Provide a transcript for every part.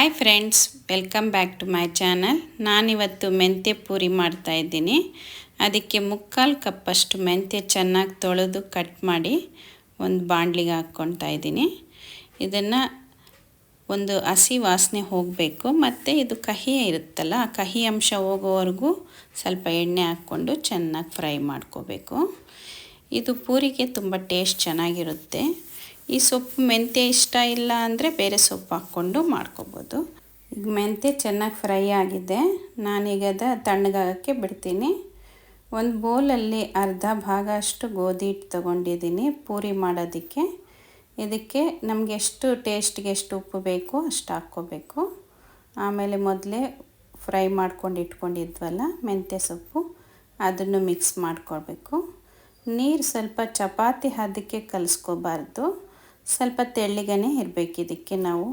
Hi friends welcome back to my channel ನಾನಿವತ್ತು ಮೆಂತ್ಯ ಪೂರಿ ಮಾಡ್ತಾ ಇದ್ದೀನಿ. ಅದಕ್ಕೆ ಮುಕ್ಕಾಲು ಕಪ್ಪಷ್ಟು ಮೆಂತ್ಯ ಚೆನ್ನಾಗಿ ತೊಳೆದು ಕಟ್ ಮಾಡಿ ಒಂದು ಬಾಣಲಿಗೆ ಹಾಕ್ಕೊಳ್ತಾ ಇದ್ದೀನಿ. ಇದನ್ನು ಒಂದು ಹಸಿ ವಾಸನೆ ಹೋಗಬೇಕು. ಮತ್ತು ಇದು ಕಹಿ ಇರುತ್ತಲ್ಲ, ಆ ಕಹಿ ಅಂಶ ಹೋಗೋವರೆಗೂ ಸ್ವಲ್ಪ ಎಣ್ಣೆ ಹಾಕ್ಕೊಂಡು ಚೆನ್ನಾಗಿ ಫ್ರೈ ಮಾಡ್ಕೋಬೇಕು. ಇದು ಪೂರಿಗೆ ತುಂಬ ಟೇಸ್ಟ್ ಚೆನ್ನಾಗಿರುತ್ತೆ. ಈ ಸೊಪ್ಪು ಮೆಂತ್ಯ ಇಷ್ಟ ಇಲ್ಲ ಅಂದರೆ ಬೇರೆ ಸೊಪ್ಪು ಹಾಕ್ಕೊಂಡು ಮಾಡ್ಕೊಬೋದು. ಈಗ ಮೆಂತ್ಯ ಚೆನ್ನಾಗಿ ಫ್ರೈ ಆಗಿದೆ. ನಾನೀಗ ಅದ ತಣ್ಣಗಾಗಕ್ಕೆ ಬಿಡ್ತೀನಿ. ಒಂದು ಬೌಲಲ್ಲಿ ಅರ್ಧ ಭಾಗ ಅಷ್ಟು ಗೋಧಿ ಹಿಟ್ಟು ತೊಗೊಂಡಿದ್ದೀನಿ ಪೂರಿ ಮಾಡೋದಕ್ಕೆ. ಇದಕ್ಕೆ ನಮಗೆ ಎಷ್ಟು ಟೇಸ್ಟ್ಗೆ ಎಷ್ಟು ಉಪ್ಪು ಬೇಕು ಅಷ್ಟು ಹಾಕ್ಕೋಬೇಕು. ಆಮೇಲೆ ಮೊದಲೇ ಫ್ರೈ ಮಾಡ್ಕೊಂಡು ಇಟ್ಕೊಂಡಿದ್ವಲ್ಲ ಮೆಂತ್ಯ ಸೊಪ್ಪು, ಅದನ್ನು ಮಿಕ್ಸ್ ಮಾಡ್ಕೊಳ್ಬೇಕು. ನೀರು ಸ್ವಲ್ಪ ಚಪಾತಿ ಹದಕ್ಕೆ ಕಲಿಸ್ಕೋಬಾರ್ದು. ಸ್ವಲ್ಪ ತೆಳ್ಳಗೆನೇ ಇರಬೇಕು. ಇದಕ್ಕೆ ನಾವು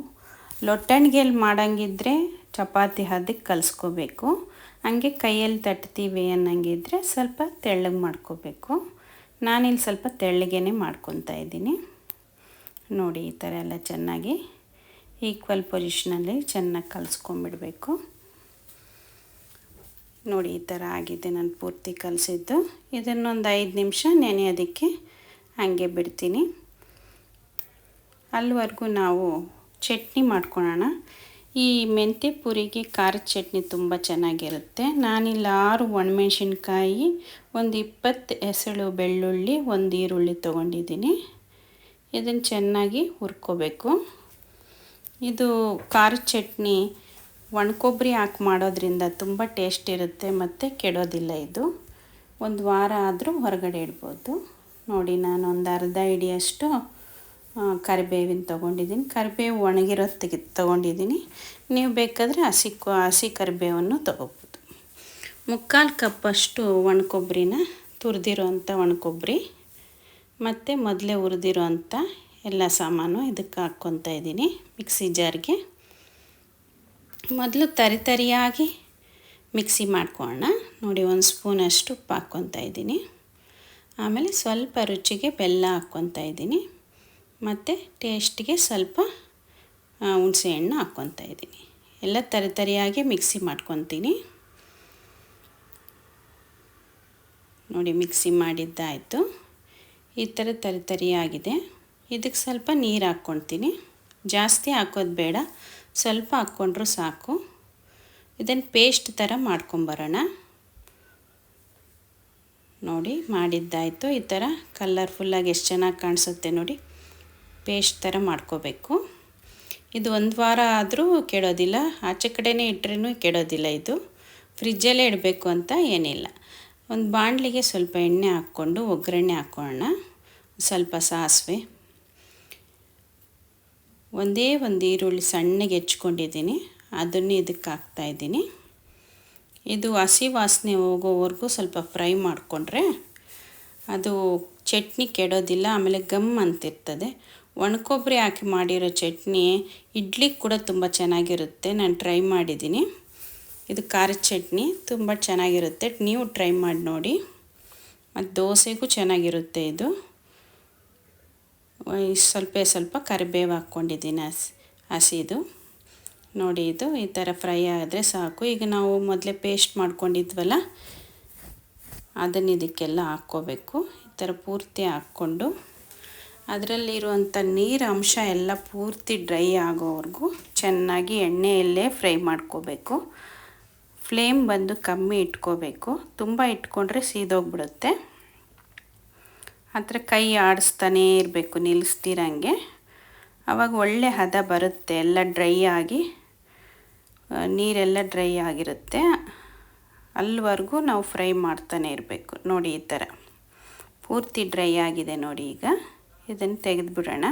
ಲೊಟ್ಟಣಿಗೆಯಲ್ಲಿ ಮಾಡಂಗಿದ್ರೆ ಚಪಾತಿ ಹದಕ್ಕೆ ಕಲಿಸ್ಕೋಬೇಕು. ಹಂಗೆ ಕೈಯಲ್ಲಿ ತಟ್ತೀವಿ ಅನ್ನಂಗಿದ್ರೆ ಸ್ವಲ್ಪ ತೆಳ್ಳಗೆ ಮಾಡ್ಕೋಬೇಕು. ನಾನಿಲ್ಲಿ ಸ್ವಲ್ಪ ತೆಳ್ಳಗೇ ಮಾಡ್ಕೊತಾ ಇದ್ದೀನಿ. ನೋಡಿ, ಈ ಥರ ಎಲ್ಲ ಚೆನ್ನಾಗಿ ಈಕ್ವಲ್ ಪೊಸಿಷನಲ್ಲಿ ಚೆನ್ನಾಗಿ ಕಲಿಸ್ಕೊಂಬಿಡಬೇಕು. ನೋಡಿ, ಈ ಥರ ಆಗಿದೆ ನಾನು ಪೂರ್ತಿ ಕಲಿಸಿದ್ದು. ಇದನ್ನೊಂದು ಐದು ನಿಮಿಷ ನೆನೆಯೋದಕ್ಕೆ ಹಾಗೆ ಬಿಡ್ತೀನಿ. ಅಲ್ಲಿವರೆಗೂ ನಾವು ಚಟ್ನಿ ಮಾಡ್ಕೊಳ್ಳೋಣ ಈ ಮೆಂತೆ ಪುರಿಗೆ ಖಾರದ ಚಟ್ನಿ ತುಂಬ ಚೆನ್ನಾಗಿರುತ್ತೆ. ನಾನಿಲ್ಲಿ ಆರು ಒಣಮೆಣ್ಸಿನ್ಕಾಯಿ, ಒಂದು ಇಪ್ಪತ್ತು ಎಸಳು ಬೆಳ್ಳುಳ್ಳಿ, ಒಂದು ಈರುಳ್ಳಿ ತೊಗೊಂಡಿದ್ದೀನಿ. ಇದನ್ನು ಚೆನ್ನಾಗಿ ಹುರ್ಕೋಬೇಕು. ಇದು ಖಾರದ ಚಟ್ನಿ ಒಣಕೊಬ್ಬರಿ ಹಾಕಿ ಮಾಡೋದ್ರಿಂದ ತುಂಬ ಟೇಸ್ಟ್ ಇರುತ್ತೆ ಮತ್ತು ಕೆಡೋದಿಲ್ಲ ಇದು. ಒಂದು ವಾರ ಆದರೂ ಹೊರಗಡೆ ಇಡ್ಬೋದು. ನೋಡಿ ನಾನು ಒಂದು ಅರ್ಧ ಹಿಡಿಯಷ್ಟು ಕರಿಬೇವಿನ ತೊಗೊಂಡಿದ್ದೀನಿ. ಕರಿಬೇವು ಒಣಗಿರೋ ತೆಗೆ ತೊಗೊಂಡಿದ್ದೀನಿ. ನೀವು ಬೇಕಾದರೆ ಹಸಿ ಹಸಿ ಕರಿಬೇವನ್ನು ತೊಗೋಬೋದು. ಮುಕ್ಕಾಲು ಕಪ್ಪಷ್ಟು ಒಣಕೊಬ್ಬರಿನ ತುರಿದಿರೋ ಅಂಥ ಒಣಕೊಬ್ಬರಿ, ಮತ್ತು ಮೊದಲೇ ಹುರಿದಿರೋ ಅಂಥ ಎಲ್ಲ ಸಾಮಾನು ಇದಕ್ಕೆ ಹಾಕ್ಕೊತಾ ಇದ್ದೀನಿ ಮಿಕ್ಸಿ ಜಾರ್ಗೆ. ಮೊದಲು ತರಿ ತರಿಯಾಗಿ ಮಿಕ್ಸಿ ಮಾಡ್ಕೊಳ್ಳೋಣ. ನೋಡಿ, ಒಂದು ಸ್ಪೂನಷ್ಟು ಉಪ್ಪು ಹಾಕ್ಕೊತಾ ಇದ್ದೀನಿ. ಆಮೇಲೆ ಸ್ವಲ್ಪ ರುಚಿಗೆ ಬೆಲ್ಲ ಹಾಕ್ಕೊತಾ ಇದ್ದೀನಿ. ಮತ್ತು ಟೇಸ್ಟಿಗೆ ಸ್ವಲ್ಪ ಹುಣಸೆಹಣ್ಣು ಹಾಕ್ಕೊತಾ ಇದ್ದೀನಿ. ಎಲ್ಲ ತರಿತರಿಯಾಗಿ ಮಿಕ್ಸಿ ಮಾಡ್ಕೊತೀನಿ. ನೋಡಿ ಮಿಕ್ಸಿ ಮಾಡಿದ್ದಾಯಿತು. ಈ ಥರ ತರಿತರಿಯಾಗಿದೆ ಇದಕ್ಕೆ ಸ್ವಲ್ಪ ನೀರು ಹಾಕ್ಕೊಳ್ತೀನಿ ಜಾಸ್ತಿ ಹಾಕೋದು ಬೇಡ. ಸ್ವಲ್ಪ ಹಾಕ್ಕೊಂಡ್ರೂ ಸಾಕು. ಇದನ್ನು ಪೇಸ್ಟ್ ಥರ ಮಾಡ್ಕೊಂಬರೋಣ. ನೋಡಿ, ಮಾಡಿದ್ದಾಯಿತು. ಈ ಥರ ಕಲರ್ಫುಲ್ಲಾಗಿ ಎಷ್ಟು ಚೆನ್ನಾಗಿ ಕಾಣಿಸುತ್ತೆ ನೋಡಿ. ಪೇಸ್ಟ್ ಥರ ಮಾಡ್ಕೋಬೇಕು. ಇದು ಒಂದು ವಾರ ಆದರೂ ಕೆಡೋದಿಲ್ಲ. ಆಚೆ ಕಡೆಯೇ ಇಟ್ಟರೂ ಕೆಡೋದಿಲ್ಲ ಇದು. ಫ್ರಿಜ್ಜಲ್ಲೇ ಇಡಬೇಕು ಅಂತ ಏನಿಲ್ಲ. ಒಂದು ಬಾಣಲಿಗೆ ಸ್ವಲ್ಪ ಎಣ್ಣೆ ಹಾಕ್ಕೊಂಡು, ಒಗ್ಗರಣೆ ಹಾಕ್ಕೊಳ್ಳೋಣ ಸ್ವಲ್ಪ ಸಾಸಿವೆ. ಒಂದೇ ಒಂದು ಈರುಳ್ಳಿ ಸಣ್ಣಗೆ ಹೆಚ್ಕೊಂಡಿದ್ದೀನಿ. ಅದನ್ನೇ ಇದಕ್ಕೆ ಹಾಕ್ತಾಯಿದ್ದೀನಿ ಇದು ಹಸಿ ವಾಸನೆ ಹೋಗೋವರೆಗೂ ಸ್ವಲ್ಪ ಫ್ರೈ ಮಾಡಿಕೊಂಡ್ರೆ ಅದು ಚಟ್ನಿ ಕೆಡೋದಿಲ್ಲ, ಆಮೇಲೆ ಗಮ್ ಅಂತಿರ್ತದೆ. ಒಣಕೊಬ್ಬರಿ ಹಾಕಿ ಮಾಡಿರೋ ಚಟ್ನಿ, ಇಡ್ಲಿ ಕೂಡ ತುಂಬ ಚೆನ್ನಾಗಿರುತ್ತೆ. ನಾನು ಟ್ರೈ ಮಾಡಿದ್ದೀನಿ. ಇದು ಖಾರ ಚಟ್ನಿ, ತುಂಬ ಚೆನ್ನಾಗಿರುತ್ತೆ. ನೀವು ಟ್ರೈ ಮಾಡಿ ನೋಡಿ. ಮತ್ತು ದೋಸೆಗೂ ಚೆನ್ನಾಗಿರುತ್ತೆ ಇದು. ಸ್ವಲ್ಪ ಸ್ವಲ್ಪ ಕರಿಬೇವು ಹಾಕ್ಕೊಂಡಿದ್ದೀನಿ ಹಸಿ, ಹಸಿದು. ನೋಡಿ ಇದು, ಈ ಥರ ಫ್ರೈ ಆದರೆ ಸಾಕು. ಈಗ ನಾವು ಮೊದಲೇ ಪೇಸ್ಟ್ ಮಾಡ್ಕೊಂಡಿದ್ವಲ್ಲ, ಅದನ್ನು ಇದಕ್ಕೆಲ್ಲ ಹಾಕ್ಕೋಬೇಕು. ಈ ಥರ ಪೂರ್ತಿ ಹಾಕ್ಕೊಂಡು ಅದರಲ್ಲಿರುವಂಥ ನೀರು ಅಂಶ ಎಲ್ಲ ಪೂರ್ತಿ ಡ್ರೈ ಆಗೋವರೆಗೂ ಚೆನ್ನಾಗಿ ಎಣ್ಣೆಯಲ್ಲೇ ಫ್ರೈ ಮಾಡ್ಕೋಬೇಕು. ಫ್ಲೇಮ್ ಬಂದು ಕಮ್ಮಿ ಇಟ್ಕೋಬೇಕು. ತುಂಬ ಇಟ್ಕೊಂಡ್ರೆ ಸೀದೋಗ್ಬಿಡುತ್ತೆ. ಹತ್ರ ಕೈ ಆಡಿಸ್ತಾನೇ ಇರಬೇಕು ನಿಲ್ಲಿಸ್ತಿರಂಗೆ ಆವಾಗ ಒಳ್ಳೆ ಹದ ಬರುತ್ತೆ, ಎಲ್ಲ ಡ್ರೈ ಆಗಿ ನೀರೆಲ್ಲ ಡ್ರೈ ಆಗಿರುತ್ತೆ. ಅಲ್ಲಿವರೆಗೂ ನಾವು ಫ್ರೈ ಮಾಡ್ತಾನೆ ಇರಬೇಕು, ನೋಡಿ ಈ ಥರ. ಪೂರ್ತಿ ಡ್ರೈ ಆಗಿದೆ ನೋಡಿ ಈಗ. ಇದನ್ನು ತೆಗೆದುಬಿಡೋಣ.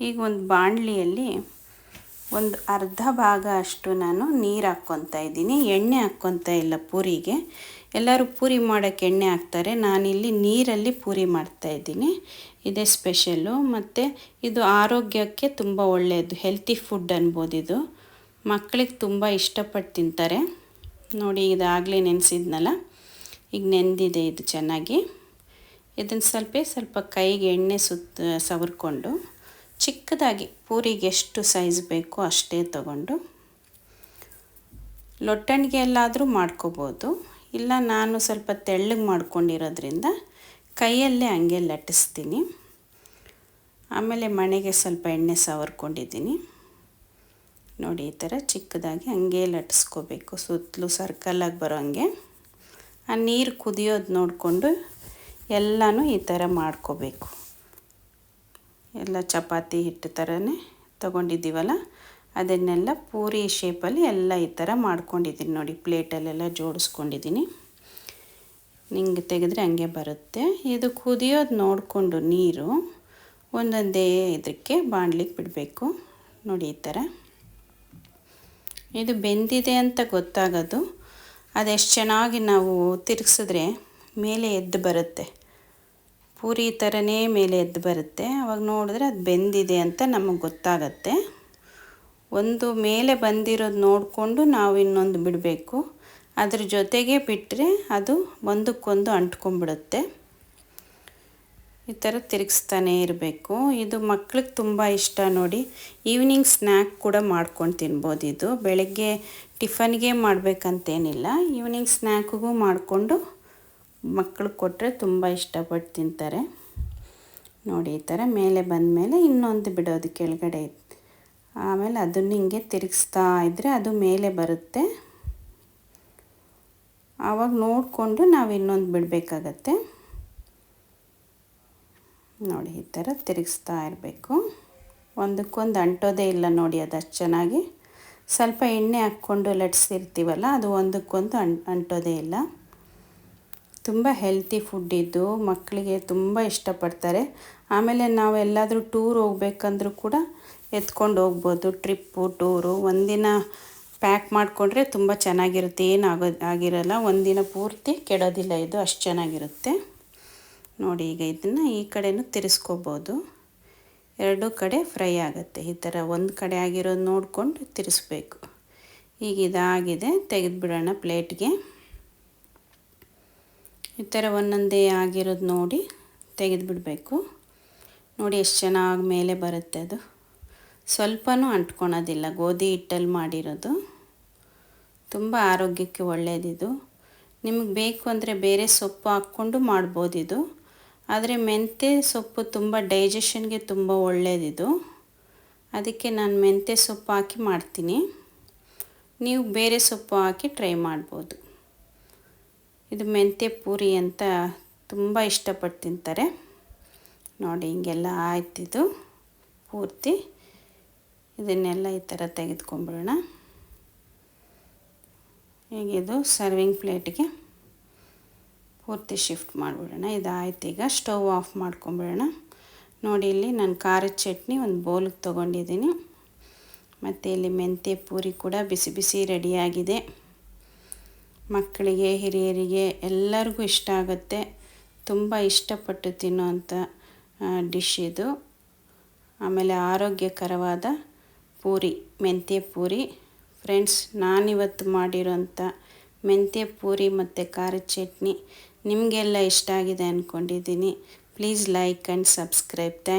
ಈಗ ಒಂದು ಬಾಣಲಿಯಲ್ಲಿ ಒಂದು ಅರ್ಧ ಭಾಗ ಅಷ್ಟು ನಾನು ನೀರು ಹಾಕ್ಕೊತಾ ಇದ್ದೀನಿ. ಎಣ್ಣೆ ಹಾಕ್ಕೊತಾ ಇಲ್ಲ ಪೂರಿಗೆ. ಎಲ್ಲರೂ ಪೂರಿ ಮಾಡೋಕ್ಕೆ ಎಣ್ಣೆ ಹಾಕ್ತಾರೆ. ನಾನಿಲ್ಲಿ ನೀರಲ್ಲಿ ಪೂರಿ ಮಾಡ್ತಾಯಿದ್ದೀನಿ ಇದೇ ಸ್ಪೆಷಲ್ಲು. ಮತ್ತು ಇದು ಆರೋಗ್ಯಕ್ಕೆ ತುಂಬ ಒಳ್ಳೆಯದು ಹೆಲ್ತಿ ಫುಡ್ ಅನ್ಬೋದು ಇದು. ಮಕ್ಕಳಿಗೆ ತುಂಬ ಇಷ್ಟಪಟ್ಟು ತಿಂತಾರೆ. ನೋಡಿ ಇದಾಗಲೇ ನೆನೆಸಿದ್ನಲ್ಲ? ಈಗ ನೆಂದಿದೆ ಇದು ಚೆನ್ನಾಗಿ. ಇದನ್ನು ಸ್ವಲ್ಪ ಸ್ವಲ್ಪ ಕೈಗೆ ಎಣ್ಣೆ ಸುತ್ತ ಸವರ್ಕೊಂಡು ಚಿಕ್ಕದಾಗಿ ಪೂರಿಗೆ ಎಷ್ಟು ಸೈಜ್ ಬೇಕೋ ಅಷ್ಟೇ ತಗೊಂಡು ಲೊಟ್ಟಣಿಗೆ ಎಲ್ಲಾದರೂ ಮಾಡ್ಕೋಬೋದು. ಇಲ್ಲ ನಾನು ಸ್ವಲ್ಪ ತೆಳ್ಳಗೆ ಮಾಡ್ಕೊಂಡಿರೋದ್ರಿಂದ ಕೈಯಲ್ಲೇ ಹಂಗೆ ಲಟ್ಟಿಸ್ತೀನಿ. ಆಮೇಲೆ ಮಣೆಗೆ ಸ್ವಲ್ಪ ಎಣ್ಣೆ ಸವರ್ಕೊಂಡಿದ್ದೀನಿ. ನೋಡಿ, ಈ ಥರ ಚಿಕ್ಕದಾಗಿ ಹಂಗೆ ಲಟ್ಟಿಸ್ಕೋಬೇಕು. ಸುತ್ತಲೂ ಸರ್ಕಲಾಗಿ ಬರೋ ಹಂಗೆ. ಆ ನೀರು ಕುದಿಯೋದು ನೋಡಿಕೊಂಡು ಎಲ್ಲನೂ ಈ ಥರ ಮಾಡ್ಕೋಬೇಕು. ಎಲ್ಲ ಚಪಾತಿ ಹಿಟ್ಟು ಥರನೇ ತೊಗೊಂಡಿದ್ದೀವಲ್ಲ, ಅದನ್ನೆಲ್ಲ ಪೂರಿ ಶೇಪಲ್ಲಿ ಎಲ್ಲ ಈ ಥರ ಮಾಡ್ಕೊಂಡಿದ್ದೀನಿ ನೋಡಿ, ಪ್ಲೇಟಲ್ಲೆಲ್ಲ ಜೋಡಿಸ್ಕೊಂಡಿದ್ದೀನಿ. ನಿಂಗೆ ತೆಗೆದ್ರೆ ಹಂಗೆ ಬರುತ್ತೆ. ಇದು ಕುದಿಯೋದು ನೋಡಿಕೊಂಡು ನೀರು, ಒಂದೊಂದೇ ಇದಕ್ಕೆ ಬಾಣ್ಲಿಗೆ ಬಿಡಬೇಕು. ನೋಡಿ ಈ ಥರ. ಇದು ಬೆಂದಿದೆ ಅಂತ ಗೊತ್ತಾಗೋದು. ಅದೆಷ್ಟು ಚೆನ್ನಾಗಿ ನಾವು ತಿರುಗಿಸಿದ್ರೆ ಮೇಲೆ ಎದ್ದು ಬರುತ್ತೆ. ಪೂರಿ ಥರನೇ ಮೇಲೆ ಎದ್ದು ಬರುತ್ತೆ. ಅವಾಗ ನೋಡಿದ್ರೆ ಅದು ಬೆಂದಿದೆ ಅಂತ ನಮಗೆ ಗೊತ್ತಾಗತ್ತೆ. ಒಂದು ಮೇಲೆ ಬಂದಿರೋದು ನೋಡಿಕೊಂಡು ನಾವು ಇನ್ನೊಂದು ಬಿಡಬೇಕು. ಅದ್ರ ಜೊತೆಗೆ ಬಿಟ್ಟರೆ ಅದು ಒಂದಕ್ಕೊಂದು ಅಂಟ್ಕೊಂಡ್ಬಿಡುತ್ತೆ. ಈ ಥರ ತಿರುಗಿಸ್ತಾನೆ ಇರಬೇಕು. ಇದು ಮಕ್ಳಿಗೆ ತುಂಬ ಇಷ್ಟ ನೋಡಿ. ಈವ್ನಿಂಗ್ ಸ್ನ್ಯಾಕ್ ಕೂಡ ಮಾಡ್ಕೊಂಡು ತಿನ್ಬೋದು ಇದು. ಬೆಳಗ್ಗೆ ಟಿಫನ್ಗೆ ಮಾಡಬೇಕಂತೇನಿಲ್ಲ. ಈವ್ನಿಂಗ್ ಸ್ನ್ಯಾಕ್ಗೂ ಮಾಡಿಕೊಂಡು ಮಕ್ಳಿಗೆ ಕೊಟ್ಟರೆ ತುಂಬ ಇಷ್ಟಪಟ್ಟು ತಿಂತಾರೆ. ನೋಡಿ, ಈ ಥರ ಮೇಲೆ ಬಂದ ಮೇಲೆ ಇನ್ನೊಂದು ಬಿಡೋದು ಕೆಳಗಡೆ. ಆಮೇಲೆ ಅದನ್ನು ಹಿಂಗೆ ತಿರುಗಿಸ್ತಾ ಇದ್ದರೆ ಅದು ಮೇಲೆ ಬರುತ್ತೆ. ಆವಾಗ ನೋಡಿಕೊಂಡು ನಾವು ಇನ್ನೊಂದು ಬಿಡಬೇಕಾಗತ್ತೆ. ನೋಡಿ, ಈ ಥರ ತಿರುಗಿಸ್ತಾ ಇರಬೇಕು. ಒಂದಕ್ಕೊಂದು ಅಂಟೋದೇ ಇಲ್ಲ ನೋಡಿ, ಅದು ಅಷ್ಟು ಚೆನ್ನಾಗಿ. ಸ್ವಲ್ಪ ಎಣ್ಣೆ ಹಾಕ್ಕೊಂಡು ಲಟ್ಸಿರ್ತೀವಲ್ಲ ಅದು ಒಂದಕ್ಕೊಂದು ಅಂಟೋದೇ ಇಲ್ಲ. ತುಂಬ ಹೆಲ್ತಿ ಫುಡ್ ಇದು. ಮಕ್ಕಳಿಗೆ ತುಂಬ ಇಷ್ಟಪಡ್ತಾರೆ. ಆಮೇಲೆ ನಾವು ಎಲ್ಲಾದರೂ ಟೂರ್ ಹೋಗ್ಬೇಕಂದ್ರೂ ಕೂಡ ಎತ್ಕೊಂಡು ಹೋಗ್ಬೋದು. ಟ್ರಿಪ್ಪು ಟೂರು ಒಂದಿನ ಪ್ಯಾಕ್ ಮಾಡಿಕೊಂಡ್ರೆ ತುಂಬ ಚೆನ್ನಾಗಿರುತ್ತೆ. ಏನು ಆಗೋ, ಆಗಿರಲ್ಲ. ಒಂದಿನ ಪೂರ್ತಿ ಕೆಡೋದಿಲ್ಲ ಇದು. ಅಷ್ಟು ಚೆನ್ನಾಗಿರುತ್ತೆ. ನೋಡಿ ಈಗ ಇದನ್ನು ಈ ಕಡೆಯೂ ತಿರ್ಸ್ಕೋಬೋದು. ಎರಡೂ ಕಡೆ ಫ್ರೈ ಆಗುತ್ತೆ. ಈ ಥರ ಒಂದು ಕಡೆ ಆಗಿರೋದು ನೋಡಿಕೊಂಡು ತಿರ್ಸ್ಬೇಕು. ಈಗ ಇದಾಗಿದೆ. ತೆಗೆದುಬಿಡೋಣ ಪ್ಲೇಟ್ಗೆ ಈ ಥರ ಒಂದೊಂದೇ ಆಗಿರೋದು ನೋಡಿ ತೆಗೆದುಬಿಡಬೇಕು. ನೋಡಿ ಎಷ್ಟು ಚೆನ್ನಾಗಿ ಮೇಲೆ ಬರುತ್ತೆ ಅದು. ಸ್ವಲ್ಪನೂ ಅಂಟ್ಕೊಳೋದಿಲ್ಲ, ಗೋಧಿ ಹಿಟ್ಟಲ್ಲಿ ಮಾಡಿರೋದು. ತುಂಬ ಆರೋಗ್ಯಕ್ಕೆ ಒಳ್ಳೆಯದಿದು ನಿಮಗೆ ಬೇಕು ಅಂದರೆ ಬೇರೆ ಸೊಪ್ಪು ಹಾಕ್ಕೊಂಡು ಮಾಡ್ಬೋದಿದು. ಆದರೆ ಮೆಂತ್ಯ ಸೊಪ್ಪು ತುಂಬ ಡೈಜೆಷನ್ಗೆ ತುಂಬ ಒಳ್ಳೆಯದಿದು ಅದಕ್ಕೆ ನಾನು ಮೆಂತ್ಯ ಸೊಪ್ಪು ಹಾಕಿ ಮಾಡ್ತೀನಿ. ನೀವು ಬೇರೆ ಸೊಪ್ಪು ಹಾಕಿ ಟ್ರೈ ಮಾಡ್ಬೋದು. ಇದು ಮೆಂತ್ಯ ಪೂರಿ ಅಂತ ತುಂಬ ಇಷ್ಟಪಟ್ಟು ತಿಂತಾರೆ. ನೋಡಿ, ಹಿಂಗೆಲ್ಲ ಆಯ್ತಿದು ಪೂರ್ತಿ. ಇದನ್ನೆಲ್ಲ ಈ ಥರ ತೆಗೆದುಕೊಂಬಿಡೋಣ ಹೀಗಿದು ಸರ್ವಿಂಗ್ ಪ್ಲೇಟಿಗೆ ಪೂರ್ತಿ ಶಿಫ್ಟ್ ಮಾಡಿಬಿಡೋಣ. ಇದಾಯ್ತು ಈಗ ಸ್ಟವ್ ಆಫ್ ಮಾಡ್ಕೊಂಬಿಡೋಣ ನೋಡಿ, ಇಲ್ಲಿ ನಾನು ಖಾರದ ಚಟ್ನಿ ಒಂದು ಬೌಲಿಗೆ ತೊಗೊಂಡಿದ್ದೀನಿ. ಮತ್ತು ಇಲ್ಲಿ ಮೆಂತ್ಯ ಪೂರಿ ಕೂಡ ಬಿಸಿ ಬಿಸಿ ರೆಡಿಯಾಗಿದೆ ಮಕ್ಕಳಿಗೆ, ಹಿರಿಯರಿಗೆ ಎಲ್ಲರಿಗೂ ಇಷ್ಟ ಆಗುತ್ತೆ. ತುಂಬ ಇಷ್ಟಪಟ್ಟು ತಿನ್ನುವಂಥ ಡಿಶ್ ಇದು. ಆಮೇಲೆ ಆರೋಗ್ಯಕರವಾದ ಪೂರಿ, ಮೆಂತ್ಯ ಪೂರಿ. ಫ್ರೆಂಡ್ಸ್, ನಾನಿವತ್ತು ಮಾಡಿರೋಂಥ ಮೆಂತ್ಯ ಪೂರಿ ಮತ್ತು ಖಾರದ ಚಟ್ನಿ ನಿಮಗೆಲ್ಲ ಇಷ್ಟ ಆಗಿದೆ ಅಂದ್ಕೊಂಡಿದ್ದೀನಿ please like and subscribe. Thank